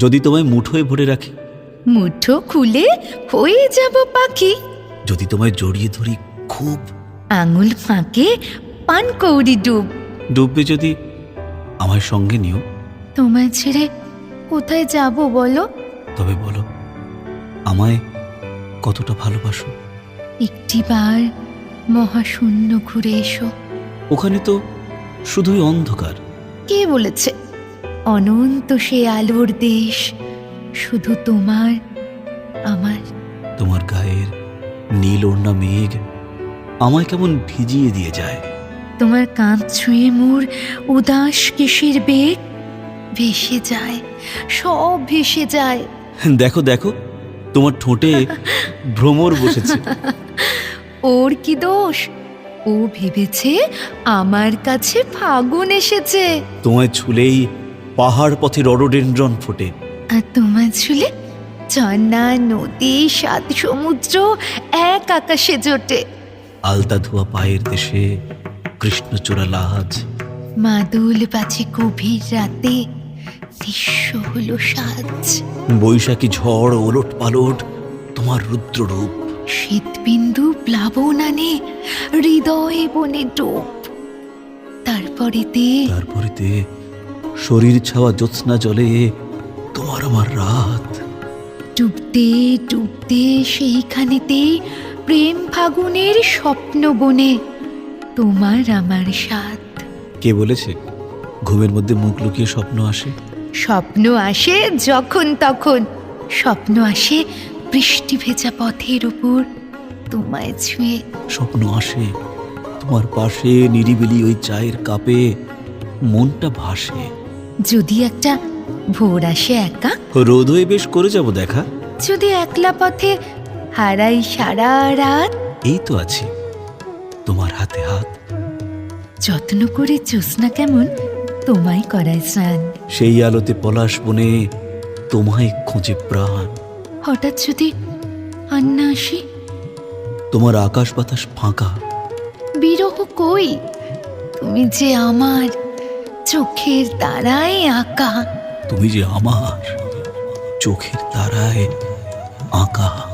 যদি তোমায় মুঠোয় ভরে রাখি। মুঠো খুলে হয়ে যাব পাখি। যদি তোমায় জড়িয়ে ধরি খুব। আঙুল ফাঁকে পান কৌড়ি ডুব। ডুববে যদি আমার সঙ্গে নিও। তোমায় ছেড়ে কোথায় যাব বলো? তবে বলো আমায় কতটা ভালোবাসো? একটিবার মহাশূন্য ঘুরে এসো। ওখানে তো শুধুই অন্ধকার। কে বলেছে? অনন্ত সে আলোর দেশ শুধু তোমার আমার। তোমার গায়ের নীল ওড়না মেঘ আমায় কেমন ভিজিয়ে দিয়ে যায়। তোমার কাঁধ ছুঁয়ে মোর উদাস কিসের বেগ ভেসে যায় সব ভেসে যায়। দেখো দেখো তোমার ঠোঁটে ভ্রমর বসেছে। ওর কি দোষ? ও ভেবেছে আমার কাছে ফাগুন এসেছে। তোমায় ছুলেই পাহাড় পথে রডোডেন্ড্রন ফোটে। আর তোমার ছুলে ঝর্ণা নদী সাত সমুদ্র এক আকাশে জোটে। আলতা ধোয়া পায়ের দেশে কৃষ্ণচূড়া লাজ মাদুল বাজে গভীর রাতে দৃশ্য হলো সাজ। বৈশাখী ঝড় ওলট পালট তোমার রুদ্ররূপ। শীতবিন্দু প্লাবন আনে হৃদয়ে বনে ডোব তারপরেতে তারপরেতে শরীর ছাওয়া জ্যোৎস্না জলে তোমার আমার রাত। ডুবতে ডুবতে সেইখানেতে প্রেম ফাগুনের স্বপ্ন বনে তোমার আমার সাথ। কে বলেছে? ঘুমের মধ্যে মুখ লুকিয়ে স্বপ্ন আসে? স্বপ্ন আসে যখন তখন। স্বপ্ন আসে বৃষ্টি ভেজা পথের উপর তোমায় ছুঁয়ে। স্বপ্ন আসে তোমার পাশে নিরিবিলি ওই চায়ের কাপে মনটা ভাসে। যদি একটা ভোর আসে একা? রোদ হয়ে বেশ করে যাব দেখা। যদি একলা পথে হারাই সারা রাত? এই তো আছি। তোমার হাতে হাত। যত্ন করে জ্যোৎস্না কেমন? তোমায় করায় স্নান। সেই আলোতে পলাশ বনে তোমায় খোঁজে প্রাণ। হঠাৎ যদি আন্না আসি? তোমার আকাশ বাতাস ফাঁকা। বিরহ কই? তুমি যে আমার চোখের তারায় আঁকা। তুমি যে আমার চোখের তারায় আঁকা।